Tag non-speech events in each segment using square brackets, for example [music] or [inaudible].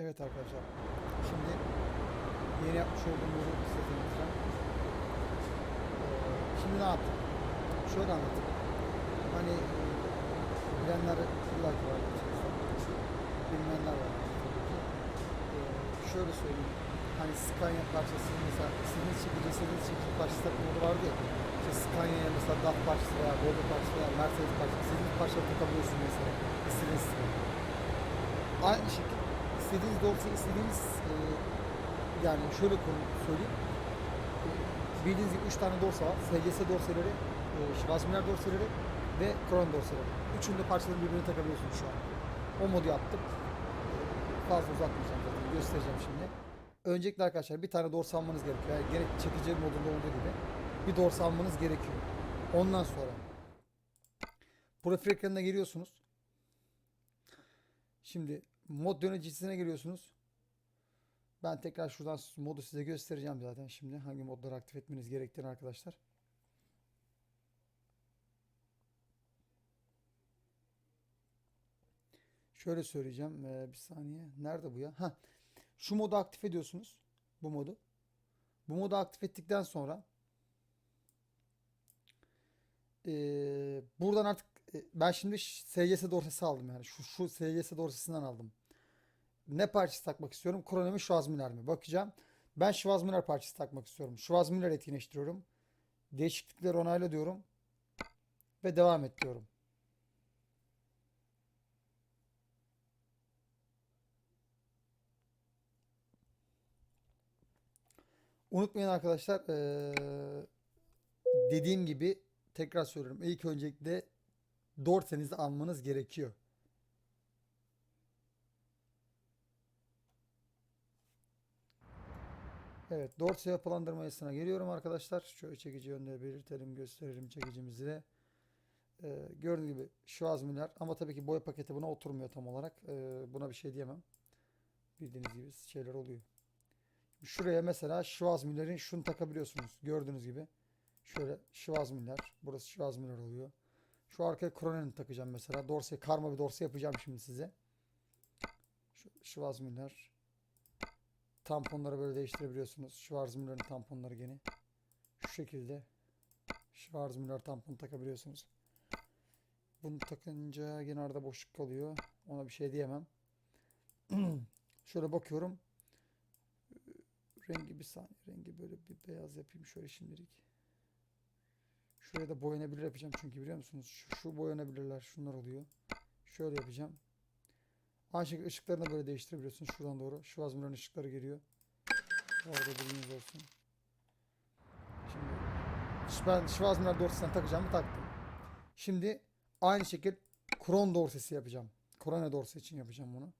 Evet arkadaşlar. Şimdi yeni yapmış olduğum modu size tanıtacağım. Ee, şimdi ne yaptım? Şöyle anlatayım. Hani bilenler ki var. Bilmeyenler var. şöyle söyleyeyim. Hani Scania parçası mesela istediğiniz çekici istediğiniz çekici parçası modu vardı ya. İşte Scania'ya mesela DAF parçası veya Volvo parçası veya Mercedes parçası istediğiniz parçaları takabiliyorsunuz mesela. İstediğiniz. Aynı şekilde istediğiniz dorsa istediğiniz e, yani şöyle konu söyleyeyim. E, bildiğiniz gibi 3 tane dorsa var. SGS dorseleri, e, Schwarzmüller dorseleri ve Kron dorseleri. Üçünü de parçalarını birbirine takabiliyorsunuz şu an. O modu yaptım. E, fazla uzatmayacağım zaten. Göstereceğim şimdi. Öncelikle arkadaşlar bir tane dorsa almanız gerekiyor. Yani gerek çekici modunda olduğu gibi bir dorsa almanız gerekiyor. Ondan sonra profil ekranına giriyorsunuz. Şimdi mod yöneticisine giriyorsunuz. Ben tekrar şuradan modu size göstereceğim zaten şimdi. Hangi modları aktif etmeniz gerektiğini arkadaşlar. Şöyle söyleyeceğim. ee, bir saniye. Nerede bu ya? Ha. Şu modu aktif ediyorsunuz. Bu modu. Bu modu aktif ettikten sonra ee, buradan artık ben şimdi SGS dorsesi aldım yani. Şu, şu SGS dorsesinden aldım. Ne parçası takmak istiyorum? Kronomi mi Schwarzmüller mi? Bakacağım. Ben Schwarzmüller parçası takmak istiyorum. Schwarzmüller etkinleştiriyorum. Değişiklikleri onayla diyorum. Ve devam et diyorum. Unutmayın arkadaşlar eee, dediğim gibi tekrar söylüyorum. İlk öncelikle dorsenizi almanız gerekiyor. Evet, dorse yapılandırma yasasına geliyorum arkadaşlar. Şöyle çekici yönde belirtelim, gösterelim çekicimizi de. Ee, gördüğünüz gibi Schwarzmüller ama tabii ki boya paketi buna oturmuyor tam olarak. Ee, buna bir şey diyemem. Bildiğiniz gibi şeyler oluyor. Şuraya mesela Schwarzmüller'in şunu takabiliyorsunuz. Gördüğünüz gibi. Şöyle Schwarzmüller. Burası Schwarzmüller oluyor. Şu arkaya Kronen'i takacağım mesela. Dorse, karma bir dorse yapacağım şimdi size. Şu Schwarzmüller. Tamponları böyle değiştirebiliyorsunuz. Schwarzmüller'in tamponları gene. Şu şekilde. Schwarzmüller tampon takabiliyorsunuz. Bunu takınca gene arada boşluk kalıyor. Ona bir şey diyemem. [clears throat] Şöyle bakıyorum. Rengi bir saniye. Rengi böyle bir beyaz yapayım şöyle şimdilik. Şuraya da boyanabilir yapacağım çünkü biliyor musunuz? Şu, şu boyanabilirler. Şunlar oluyor. Şöyle yapacağım. Aynı şekilde ışıklarını da böyle değiştirebiliyorsunuz. Şuradan doğru. Schwarzmüller'in ışıkları geliyor. Bu arada bilginiz olsun. Şimdi ben Schwarzmüller dorsesine takacağımı taktım. Şimdi aynı şekilde Kron dorsesi yapacağım. Krone dorse için yapacağım bunu.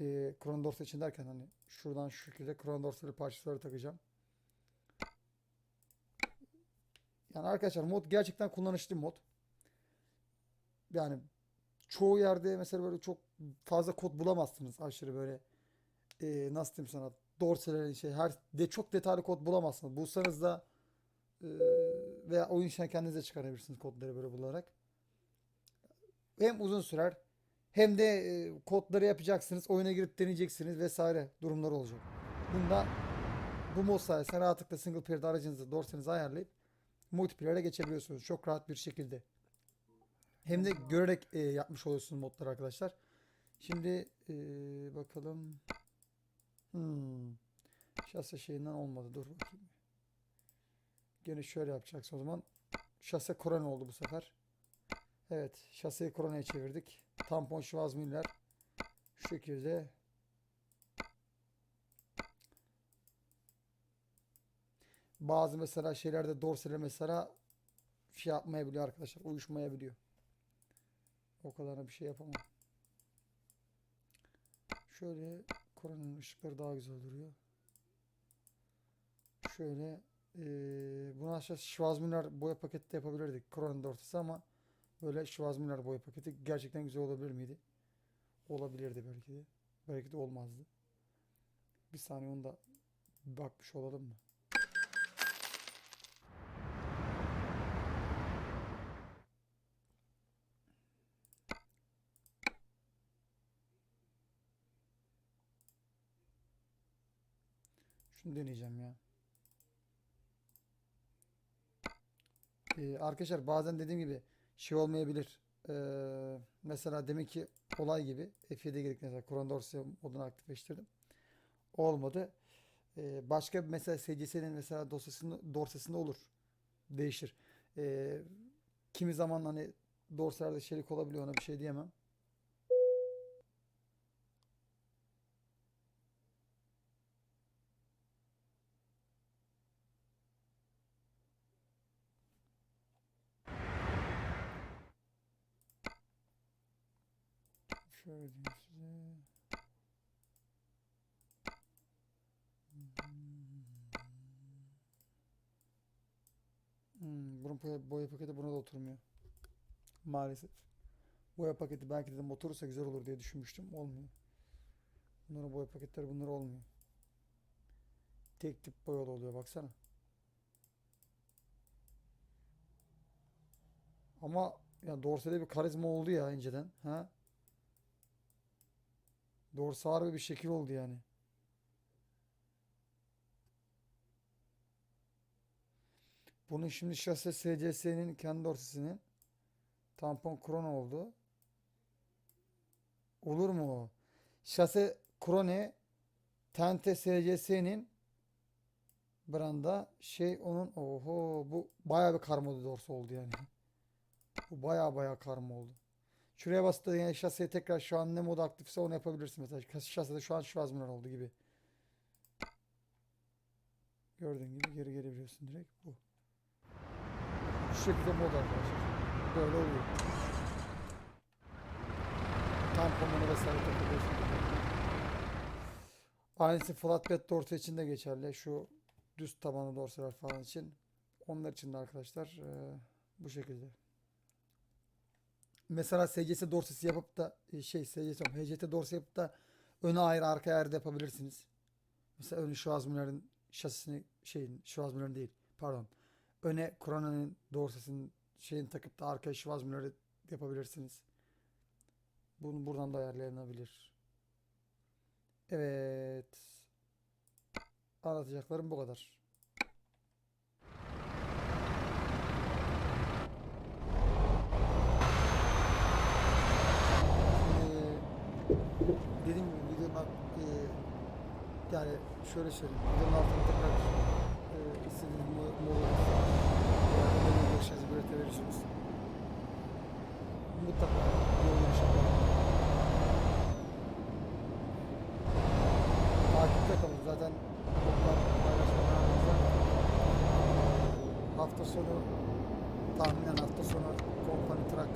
Ee, Kron dorse için derken hani şuradan şu şekilde Kron dorseli parçaları takacağım. Yani arkadaşlar mod gerçekten kullanışlı mod. Yani çoğu yerde mesela böyle çok fazla kod bulamazsınız aşırı böyle e, nasıl diyeyim sana dorselerin şey her de çok detaylı kod bulamazsınız. Bulsanız da e, veya oyun içine kendiniz de çıkarabilirsiniz kodları böyle bularak. Hem uzun sürer hem de e, kodları yapacaksınız, oyuna girip deneyeceksiniz vesaire durumlar olacak. Bunda bu mod sayesinde rahatlıkla single player'da aracınızı dorsenizi ayarlayıp multiplayer'e geçebiliyorsunuz çok rahat bir şekilde. Hem de görerek e, yapmış oluyorsunuz modları arkadaşlar. Şimdi e, bakalım. Hmm. Şase şeyinden olmadı. Dur bakayım. Gene şöyle yapacaksın o zaman. Şase Koran oldu bu sefer. Evet. Şaseyi Koran'a çevirdik. Tampon Schwarzmüller. Şu şekilde. Bazı mesela şeylerde dorseler mesela şey yapmayabiliyor arkadaşlar. Uyuşmayabiliyor. O kadar bir şey yapamam. Şöyle Koran'ın ışıkları daha güzel duruyor. Şöyle eee bunu aşağı Schwarzmüller boya paketi de yapabilirdik. Koran'ın da ortası ama böyle Schwarzmüller boya paketi gerçekten güzel olabilir miydi? Olabilirdi belki de. Belki de olmazdı. Bir saniye onu da bakmış olalım mı? Şunu deneyeceğim ya. Ee, arkadaşlar bazen dediğim gibi şey olmayabilir. Ee, mesela demek ki olay gibi F7'ye girdik mesela Chrome dosya modunu aktifleştirdim. Olmadı. Ee, başka bir mesela SCS'nin mesela dosyasında, dosyasında olur. Değişir. Ee, kimi zaman hani dorsalarda şeylik olabiliyor ona bir şey diyemem. Şöyle diyeyim size. Hmm, bunun boya, paketi buna da oturmuyor. Maalesef. Boya paketi belki dedim oturursa güzel olur diye düşünmüştüm. Olmuyor. Bunların boya paketleri bunlar olmuyor. Tek tip boyalı oluyor baksana. Ama ya Dorse'de bir karizma oldu ya inceden. Ha? Dorse harbi bir şekil oldu yani. Bunun şimdi şase SCS'nin kendi dorsesinin tampon krone oldu. Olur mu o? Şase krone Tente SCS'nin branda şey onun oho bu bayağı bir karma dorse oldu yani. [laughs] Bu bayağı bayağı karma oldu. Şuraya bastı yani şaseye tekrar şu an ne modu aktifse onu yapabilirsin mesela. Şasede şu an şvazminer oldu gibi. Gördüğün gibi geri gelebiliyorsun direkt bu. Şu şekilde mod arkadaşlar. Böyle oluyor. Tamponları vesaire takabiliyorsun. Aynısı flatbed dorse için de geçerli. Şu düz tabanlı dorseler falan için. Onlar için de arkadaşlar eee, bu şekilde. Mesela SCS dorsesi yapıp da e, şey SCS HCT dorse yapıp da öne ayrı arkaya ayrı da yapabilirsiniz. Mesela önü Schwarzmüller'in şasisini şeyin Schwarzmüller'in değil pardon. Öne Corona'nın dorsesinin şeyini takıp da arkaya Schwarzmüller'i yapabilirsiniz. Bunu buradan da ayarlanabilir. Evet. Anlatacaklarım bu kadar. Ee, dediğim gibi videonun e, yani şöyle söyleyeyim. Videonun altına tekrar e, istediğiniz mo- modu yani önemli görüşlerinizi belirtebilirsiniz. Mutlaka yol yapalım. Takipte kalın. Zaten toplam paylaşmalarımızda hafta sonu tahminen hafta sonu Company Truck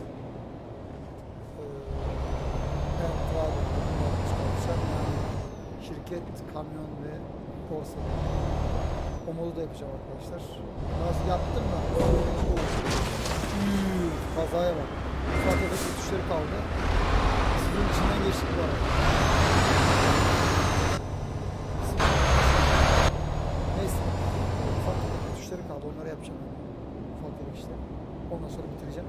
yani şirket, kamyon ve borsa. O da yapacağım arkadaşlar. Nasıl yaptım da Üüüü, kazaya bak. Ufak tefek tuşları kaldı. Sizin içinden geçtik bu arada. Neyse. Ufak tefek tuşları kaldı. Onları yapacağım. Ufak tefek işte. Ondan sonra bitireceğim.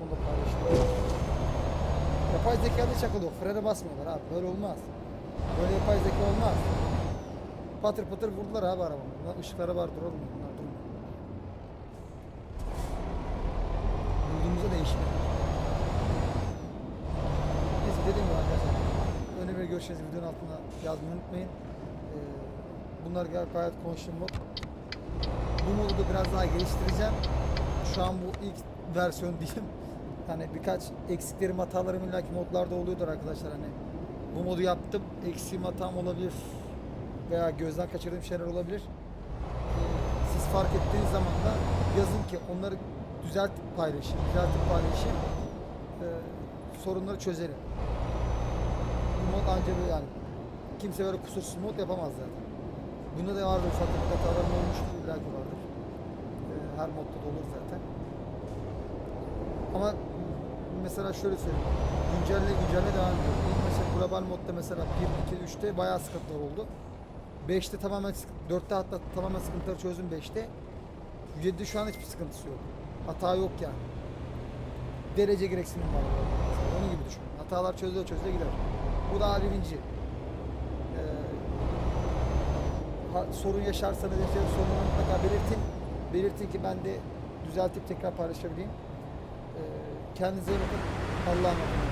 Onu da paylaşacağım. Zekada çakılıyor. Frene basmıyorlar abi. Böyle olmaz. Böyle yapay zeka olmaz. Patır patır vurdular abi arabamı. Bunlar ışıkları var duralım. Bunlar durmuyor. Vurduğumuzda değişmiyor. Neyse dediğim gibi arkadaşlar. Önemli bir görüşlerinizi videonun altına yazmayı unutmayın. Ee, bunlar gay- gayet konuştuğum mod. Bu modu da biraz daha geliştireceğim. Şu an bu ilk versiyon diyeyim. Yani birkaç eksiklerim hatalarım illaki modlarda oluyordur arkadaşlar hani. Bu modu yaptım. Eksiğim hatam olabilir. Veya gözden kaçırdığım şeyler olabilir. Siz fark ettiğiniz zaman da yazın ki onları düzeltip paylaşayım. Düzeltip paylaşayım. Sorunları çözelim. Bu mod ancak böyle yani kimse böyle kusursuz mod yapamaz zaten. Bunda da vardır ufak tefek hatalarım olmuştur. illaki vardır. Her modda da olur zaten. Ama mesela şöyle söyleyeyim. Güncelle güncelle devam ediyor. İlk mesela global modda mesela 1, 2, 3'te bayağı sıkıntılar oldu. 5'te tamamen sık- 4'te hatta tamamen sıkıntıları çözdüm 5'te. 7'de şu an hiçbir sıkıntısı yok. Hata yok yani. Derece gereksinim var. Mesela Onun gibi düşün. Hatalar çözüyor çözüyor gider. Bu daha birinci. Ee, sorun yaşarsanız işte sorunu mutlaka belirtin. Belirtin ki ben de düzeltip tekrar paylaşabileyim. Ee, kendinize iyi bakın. Allah'a emanet.